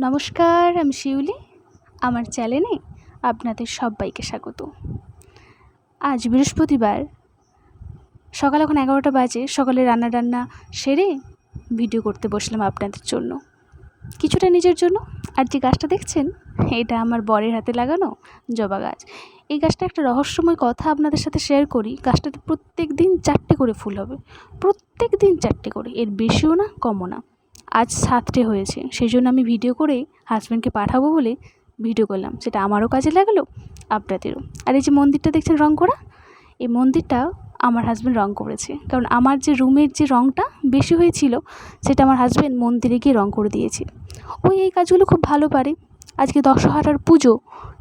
নমস্কার, আমি শিউলি। আমার চ্যানেলে আপনাদের সবাইকে স্বাগত। আজ বৃহস্পতিবার, সকাল এখন এগারোটা বাজে। সকালে রান্না টান্না সেরে ভিডিও করতে বসলাম আপনাদের জন্য। কিছুটা নিজের জন্য। আর যে গাছটা দেখছেন, এটা আমার বরের হাতে লাগানো জবা গাছ। এই গাছটা একটা রহস্যময় কথা আপনাদের সাথে শেয়ার করি। গাছটাতে প্রত্যেক দিন চারটে করে ফুল হবে। প্রত্যেক দিন চারটে করে। এর বেশিও না, কমও না। আজ সাতটে হয়েছে। সেই জন্য আমি ভিডিও করে হাজব্যান্ডকে পাঠাবো বলে ভিডিও করলাম। সেটা আমারও কাজে লাগল, আপনাদেরও। আর এই যে মন্দিরটা দেখছেন রং করা? এই মন্দিরটা আমার হাজব্যান্ড রং করেছে। কারণ আমার যে রুমের যে রংটা বেশি হয়েছিল, সেটা আমার হাজব্যান্ড মন্দিরে গিয়ে রং করে দিয়েছে। ওই, এই কাজগুলো খুব ভালো পারে। আজকে দশহারার পুজো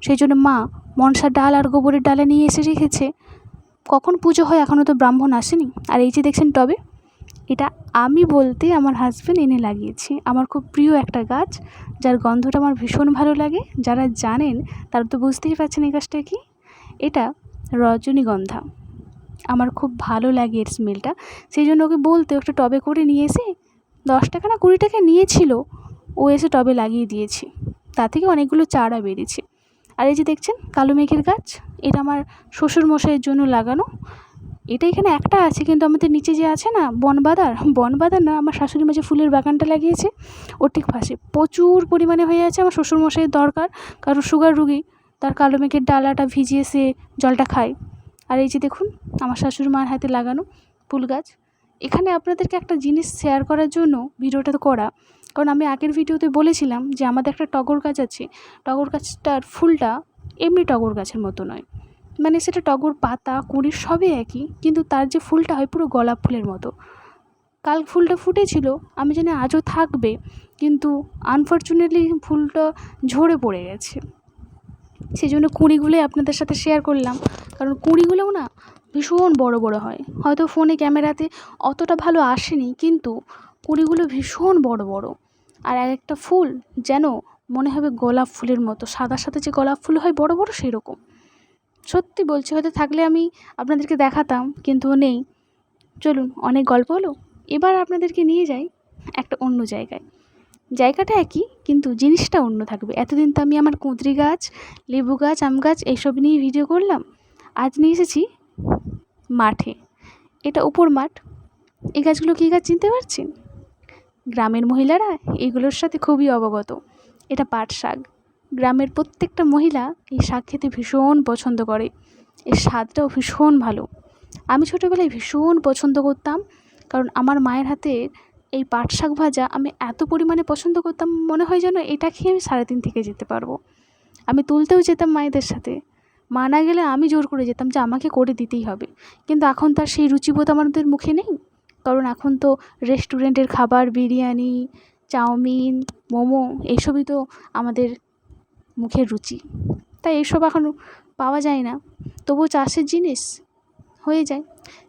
সেই জন্য মা মনসার ডাল আর গোবরের ডালা নিয়ে এসে রেখেছে। কখন পুজো হয় এখনও তো ব্রাহ্মণ আসেনি। আর এই যে দেখছেন টবে এটা আমি বলতে আমার হাজব্যান্ড এনে লাগিয়েছি। আমার খুব প্রিয় একটা গাছ, যার গন্ধটা আমার ভীষণ ভালো লাগে। যারা জানেন, তারা তো বুঝতেই পারছেন এই গাছটা কি? এটা রজনীগন্ধা। আমার খুব ভালো লাগে এর স্মেলটা সেই জন্য ওকে বলতে, একটা টবে করে নিয়ে এসে, দশ টাকা না কুড়ি টাকা নিয়েছিল, ও এসে টবে লাগিয়ে দিয়েছি। তা থেকে অনেকগুলো চারা বেরিয়েছে আর এই যে দেখছেন, কালো মেঘের গাছ, এটা আমার শ্বশুরমশাইয়ের জন্য লাগানো। এটা এখানে একটা আছে, কিন্তু আমাদের নিচে যে আছে না, বনবাদার বনবাদার না, আমার শাশুড়ি মাঝে ফুলের বাগানটা লাগিয়েছে, ওর ঠিক পাশে। প্রচুর পরিমাণে হয়ে আছে আমার শ্বশুরমশাইয়ের দরকার, কারণ সুগার রুগী, তার কালো মেঘের ডালাটা ভিজিয়ে সে জলটা খায়। আর এই যে দেখুন, আমার শাশুড়ি মার হাতে লাগানো ফুল গাছ। এখানে আপনাদেরকে একটা জিনিস শেয়ার করার জন্য ভিডিওটা করা। কারণ আমি আগের ভিডিওতে বলেছিলাম যে আমাদের একটা টগর গাছ আছে, টগর গাছটার ফুলটা এমনি টগর গাছের মতো নয়। মানে সেটা টগর, পাতা, কুঁড়ি সবই একই, কিন্তু তার যে ফুলটা হয় পুরো গোলাপ ফুলের মতো। কাল ফুলটা ফুটেছিল, আমি জানি আজও থাকবে, কিন্তু আনফর্চুনেটলি ফুলটা ঝরে পড়ে গেছে। সেই জন্য কুঁড়িগুলোই আপনাদের সাথে শেয়ার করলাম। কারণ কুঁড়িগুলোও না ভীষণ বড় বড় হয়। হয়তো ফোনে ক্যামেরাতে অতটা ভালো আসেনি, কিন্তু কুঁড়িগুলো ভীষণ বড় বড়। আর এক একটা ফুল যেন মনে হবে গোলাপ ফুলের মতো, সাদা সাথে যে গোলাপ ফুল হয়, বড় বড় সেই রকম সত্যি বলছি, হয়তো থাকলে আমি আপনাদেরকে দেখাতাম, কিন্তু নেই। চলুন, অনেক গল্প হলো, এবার আপনাদেরকে নিয়ে যাই একটা অন্য জায়গায়। জায়গাটা একই, কিন্তু জিনিসটা অন্য থাকবে। এতদিন তো আমি আমার কুঁদরি গাছ, লেবু গাছ, আম গাছ, এইসব নিয়েই ভিডিও করলাম। আজ নিয়ে এসেছি মাঠে। এটা উপর মাঠ। এই গাছগুলো কী গাছ চিনতে পারছেন? গ্রামের মহিলারা এগুলোর সাথে খুবই অবগত। এটা পাট শাক। গ্রামের প্রত্যেকটা মহিলা এই শাক খেতে ভীষণ পছন্দ করে। এর স্বাদটাও ভীষণ ভালো। আমি ছোটোবেলায় ভীষণ পছন্দ করতাম, কারণ আমার মায়ের হাতে এই পাট শাক ভাজা আমি এত পরিমাণে পছন্দ করতাম, মনে হয় যেন এটা খেয়ে আমি সারাদিন থেকে যেতে পারব। আমি তুলতেও যেতাম মায়েদের সাথে। মা না গেলে আমি জোর করে যেতাম যে আমাকে করে দিতেই হবে। কিন্তু এখন তার সেই রুচিবোধ আমাদের মুখে নেই। কারণ এখন তো রেস্টুরেন্টের খাবার, বিরিয়ানি, চাউমিন, মোমো এইসবই তো আমাদের মুখের রুচি। তাই এইসব এখন পাওয়া যায় না। তবুও চাষের জিনিস হয়ে যায়।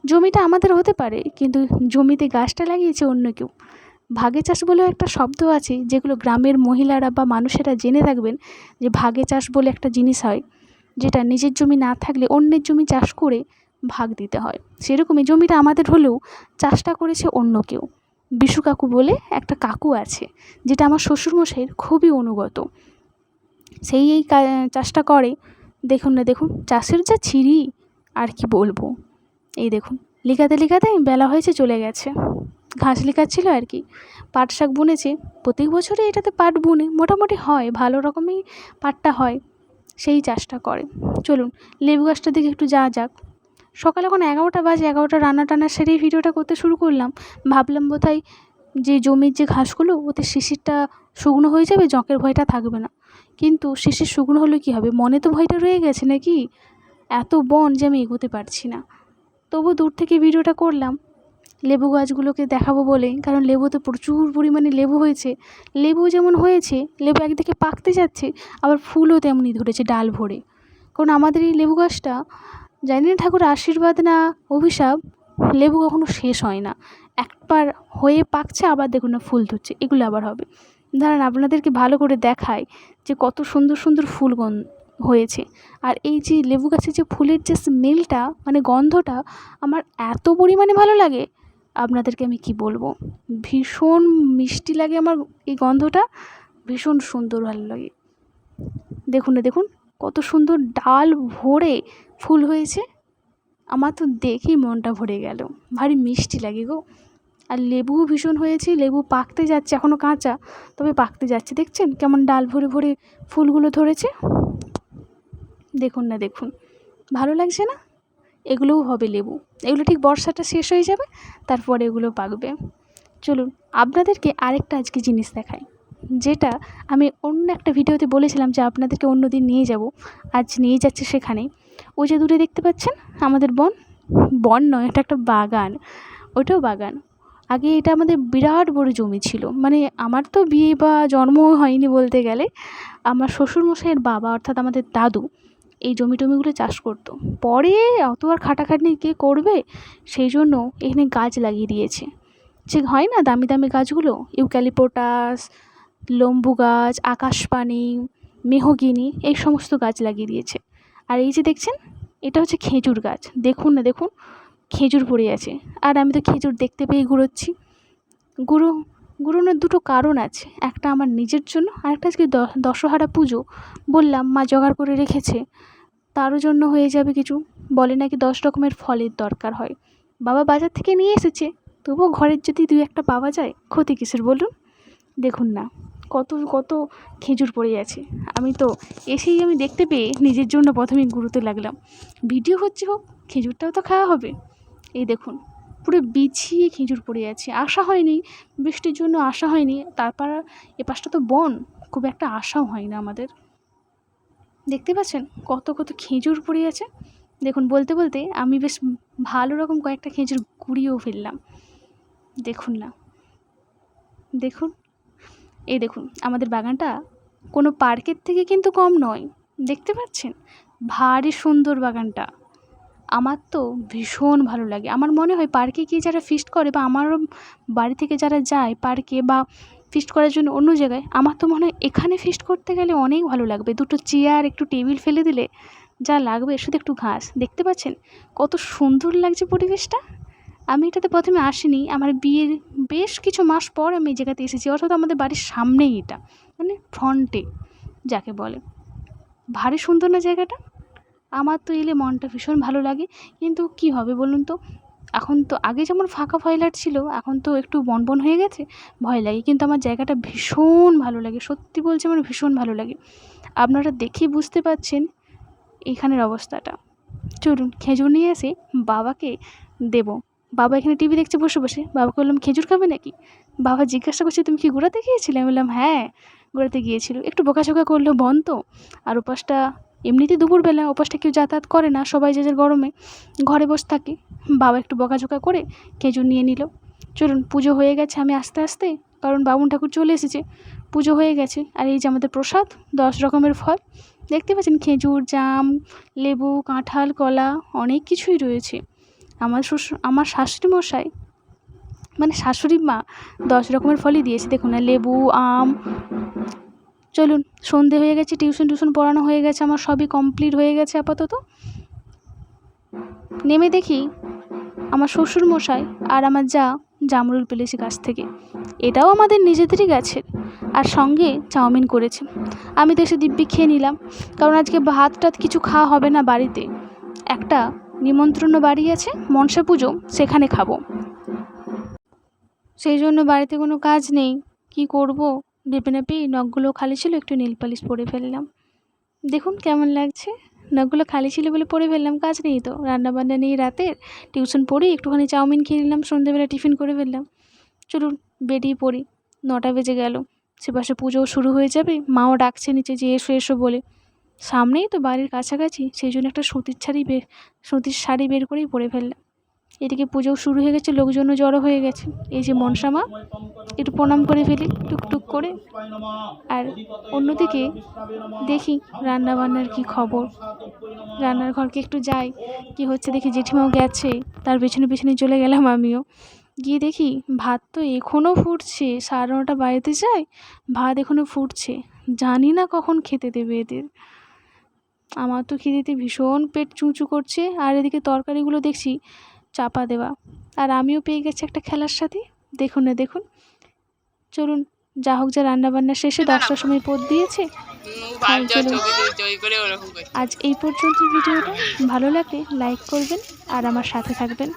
জমিটা আমাদের হতে পারে, কিন্তু জমিতে গাছটা লাগিয়েছে অন্য কেউ। ভাগে চাষ বলেও একটা শব্দ আছে, যেগুলো গ্রামের মহিলারা বা মানুষেরা জেনে থাকবেন যে ভাগে চাষ বলে একটা জিনিস হয়, যেটা নিজের জমি না থাকলে অন্যের জমি চাষ করে ভাগ দিতে হয়। সেরকমই জমিটা আমাদের হলেও চাষটা করেছে অন্য কেউ। বিশু কাকু বলে একটা কাকু আছে, যেটা আমার শ্বশুরমশাইয়ের খুবই অনুগত। সেই এই চাষটা করে, দেখুন না, দেখুন, চাষের যা ছিরি, আর কি বলব? এই দেখুন, লিখাতে লিখাতে বেলা হয়েছে, চলে গেছে। ঘাস লিখাচ্ছিল আর কি। পাট শাক বুনেছে, প্রত্যেক বছরই এটাতে পাট বুনে, মোটামুটি হয়, ভালো রকমই পাটটা হয়, সেই চাষটা করে। চলুন, লেবু গাছটার দিকে একটু যাওয়া যাক। সকাল এখন এগারোটা বাজে, এগারোটা রান্না টান্না সেরেই ভিডিওটা করতে শুরু করলাম। ভাবলাম বোধহয় যে জমির যে ঘাসগুলো, ওতে শিশিরটা শুকনো হয়ে যাবে, জঁকের ভয়টা থাকবে না। কিন্তু শিশির শুকনো হলে কী হবে? মনে তো ভয়টা রয়ে গেছে নাকি? এত বন যে আমি এগোতে পারছি না। তবু দূর থেকে ভিডিওটা করলাম। লেবু গাছগুলোকে দেখাবো বলে কারণ লেবুতে প্রচুর পরিমাণে লেবু হয়েছে। লেবু যেমন হয়েছে, লেবু একদিকে পাকতে যাচ্ছে, আবার ফুলও তেমনি ধরেছে ডাল ভরে। কারণ আমাদের এই লেবু গাছটা, জানি না ঠাকুর আশীর্বাদ না অভিশাপ, লেবু কখনো শেষ হয় না। একবার হয়ে পাকছে, আবার দেখুন না ফুল ধরছে, এগুলো আবার হবে। দাঁড়ান আপনাদেরকে ভালো করে দেখায় যে কত সুন্দর সুন্দর ফুল হয়েছে। আর এই যে লেবু গাছের যে ফুলের যে স্মেলটা মানে গন্ধটা, আমার এত পরিমাণে ভালো লাগে, আপনাদেরকে আমি কি বলব? ভীষণ মিষ্টি লাগে আমার এই গন্ধটা, ভীষণ সুন্দর ভালো লাগে। দেখুন না, দেখুন, কত সুন্দর ডাল ভরে ফুল হয়েছে। আমার তো দেখেই মনটা ভরে গেল। ভারী মিষ্টি লাগে গো। আর লেবুও ভীষণ হয়েছে, লেবু পাকতে যাচ্ছে এখনও কাঁচা। তবে পাকতে যাচ্ছে, দেখছেন? কেমন ডাল ভরে ভরে ফুলগুলো ধরেছে। দেখুন না, দেখুন। ভালো লাগছে না? এগুলোও হবে লেবু। এগুলো ঠিক বর্ষাটা শেষ হয়ে যাবে, তারপরে এগুলো পাকবে। চলুন, আপনাদেরকে আরেকটা আজকে জিনিস দেখাই, যেটা আমি অন্য একটা ভিডিওতে বলেছিলাম যে আপনাদেরকে অন্য দিন নিয়ে যাব। আজ নিয়ে যাচ্ছে সেখানে ওই যে দূরে দেখতে পাচ্ছেন? আমাদের বন? বন নয়, এটা একটা বাগান। ওটাও বাগান। আগে এটা আমাদের বিরাট বড় জমি ছিল। মানে আমার তো বিয়ে বা জন্ম হয়নি বলতে গেলে। আমার শ্বশুরমশাইয়ের বাবা, অর্থাৎ আমাদের দাদু, এই জমি টমিগুলো চাষ করতো। পরে অত আর খাটাখাটনি কে করবে? সেই জন্য এখানে গাছ লাগিয়ে দিয়েছে। যে হয় না দামি দামি গাছগুলো? ইউক্যালিপোটাস, লম্বু গাছ, আকাশপানি, মেহগিনি, এই সমস্ত গাছ লাগিয়ে দিয়েছে। আর এই যে দেখছেন, এটা হচ্ছে খেজুর গাছ। দেখুন না দেখুন খেজুর পড়ে আছে। আর আমি তো খেজুর দেখতে পেয়ে ঘুরোচ্ছি। গুঁড়ো গুঁড়োনোর দুটো কারণ আছে। একটা আমার নিজের জন্য, আর একটা আজকে দশহারা পুজো। বললাম, মা জোগাড় করে রেখেছে। তারও জন্য হয়ে যাবে কিছু। বলে নাকি দশ রকমের ফলের দরকার হয়। বাবা বাজার থেকে নিয়ে এসেছে। তবুও ঘরের যদি দুই একটা পাওয়া যায়, ক্ষতি কিসের বলুন? দেখুন না, কত কত খেজুর পড়ে আছে। আমি তো এসেই আমি দেখতে পেয়ে নিজের জন্য প্রথমে গুঁড়োতে লাগলাম। ভিডিও হচ্ছে হোক, খেজুরটাও তো খাওয়া হবে। এই দেখুন, পুরো বিছিয়ে খেজুর পড়ে আছে। আশা হয়নি, বৃষ্টির জন্য আশা হয়নি, তারপর এ পাশটা তো বন, খুব একটা আশাও হয় না আমাদের। দেখতে পাচ্ছেন কত কত খেজুর পড়ে আছে? দেখুন, বলতে বলতে আমি বেশ ভালো রকম কয়েকটা খেজুর কুড়িয়েও ফেললাম। দেখুন না। দেখুন, এই দেখুন, আমাদের বাগানটা কোনো পার্কের থেকে কিন্তু কম নয়। দেখতে পাচ্ছেন? ভারী সুন্দর বাগানটা। আমার তো ভীষণ ভালো লাগে। আমার মনে হয় পার্কে গিয়ে যারা ফিস্ট করে বা আমারও বাড়ি থেকে যারা যায় পার্কে বা ফিস্ট করার জন্য অন্য জায়গায়, আমার তো মনে হয় এখানে ফিস্ট করতে গেলে অনেক ভালো লাগবে। দুটো চেয়ার একটু টেবিল ফেলে দিলে যা লাগবে শুধু একটু ঘাস। দেখতে পাচ্ছেন? কত সুন্দর লাগছে পরিবেশটা। আমি এটাতে প্রথমে আসিনি। আমার বিয়ের বেশ কিছু মাস পর আমি এই জায়গাতে এসেছি। অর্থাৎ আমাদের বাড়ির সামনেই এটা মানে ফ্রন্টে যাকে বলে। ভারী সুন্দর না জায়গাটা? আমার তো এলে মনটা ভীষণ ভালো লাগে। কিন্তু কী হবে বলুন তো? এখন তো আগে যেমন ফাঁকা ফয়লাট ছিল, এখন তো একটু বন বন হয়ে গেছে, ভয় লাগে। কিন্তু আমার জায়গাটা ভীষণ ভালো লাগে, সত্যি বলছি আমার ভীষণ ভালো লাগে। আপনারা দেখেই বুঝতে পারছেন এখানের অবস্থাটা। চলুন খেজুর নিয়ে এসে বাবাকে দেবো। বাবা এখানে টিভি দেখছে, বসে বসে। বাবাকে বললাম, খেজুর খাবে নাকি? বাবা জিজ্ঞাসা করছে, তুমি কি ঘোরাতে গিয়েছিলে? আমি বললাম হ্যাঁ ঘোরাতে গিয়েছিল। একটু বকাঝকা করল বন তো। আর উপাসটা এমনিতে দুপুরবেলা উপাসটা কেউ যাতায়াত করে না, সবাই যে যার গরমে ঘরে বসে থাকে। বাবা একটু বকাঝকা করে খেজুর নিয়ে নিল। চলুন, পুজো হয়ে গেছে আমি আস্তে আস্তে, কারণ বামুন ঠাকুর চলে এসেছে। পুজো হয়ে গেছে, আর এই যে আমাদের প্রসাদ, দশ রকমের ফল। দেখতে পাচ্ছেন খেজুর, জাম, লেবু, কাঁঠাল, কলা, অনেক কিছুই রয়েছে। আমার শ্বশুর আমার শাশুড়ি মশাই মানে শাশুড়ি মা দশ রকমের ফলই দিয়েছে। দেখুন না লেবু, আম চলুন, সন্ধে হয়ে গেছে, টিউশন টিউশন পড়ানো হয়ে গেছে, আমার সবই কমপ্লিট হয়ে গেছে আপাতত। নেমে দেখি আমার শ্বশুর মশাই আর আমার যা জামরুল পেলেছি গাছ থেকে। এটাও আমাদের নিজেদেরই গাছের আর সঙ্গে চাউমিন করেছে। আমি তো এসে দিব্যি খেয়ে নিলাম, কারণ আজকে ভাত টাত কিছু খাওয়া হবে না বাড়িতে। একটা নিমন্ত্রণ বাড়ি আছে, মনসা পুজো, সেখানে খাব। সেই জন্য বাড়িতে কোনো কাজ নেই, কি করব? ভেবে নেপে নখগুলো খালি ছিল, একটু নীল পালিশ পরে ফেললাম। দেখুন কেমন লাগছে। নখগুলো খালি ছিল বলে পরে ফেললাম, কাজ নেই তো। রান্নাবান্না নেই রাতের। টিউশন পড়ি একটুখানি চাউমিন খেয়ে নিলাম, সন্ধ্যেবেলা টিফিন করে ফেললাম। চলুন বেরিয়ে পড়ি। নটা বেজে গেল। সে পাশে পুজোও শুরু হয়ে যাবে। মাও ডাকছে নিচে যে এসো এসো বলে। সামনেই তো বাড়ির কাছাকাছি, সেই জন্য একটা সুতির শাড়ি বের সুতির শাড়ি বের করেই পরে ফেললাম। এদিকে পুজো শুরু হয়ে গেছে, লোকজনও জড়ো হয়ে গেছে। এই যে মনসা মা একটু প্রণাম করে ফেলি টুকটুক করে। আর অন্যদিকে দেখি রান্না বান্নার কী খবর। রান্নার ঘরকে একটু যাই, কি হচ্ছে দেখি জেঠিমাও গেছে, তার পেছনে পেছনে চলে গেলাম আমিও। গিয়ে দেখি ভাত তো এখনও ফুটছে, সাড়ে নটা বাড়িতে যায়, ভাত এখনও ফুটছে। জানি না কখন খেতে দেবে এদের। আমার তো খিদেতে ভীষণ পেট চুঁচু করছে, আর এদিকে তরকারিগুলো দেখছি চাপা দেওয়া। আর আমিও পেয়ে গেছি একটা খেলার সাথে। দেখুন না দেখুন। চলুন যা হোক যা রান্নাবান্না শেষে দশটার সময় পদ দিয়েছে। আজ এই পর্যন্ত ভিডিওটা। ভালো লাগলে লাইক করবেন আর আমার সাথে থাকবেন।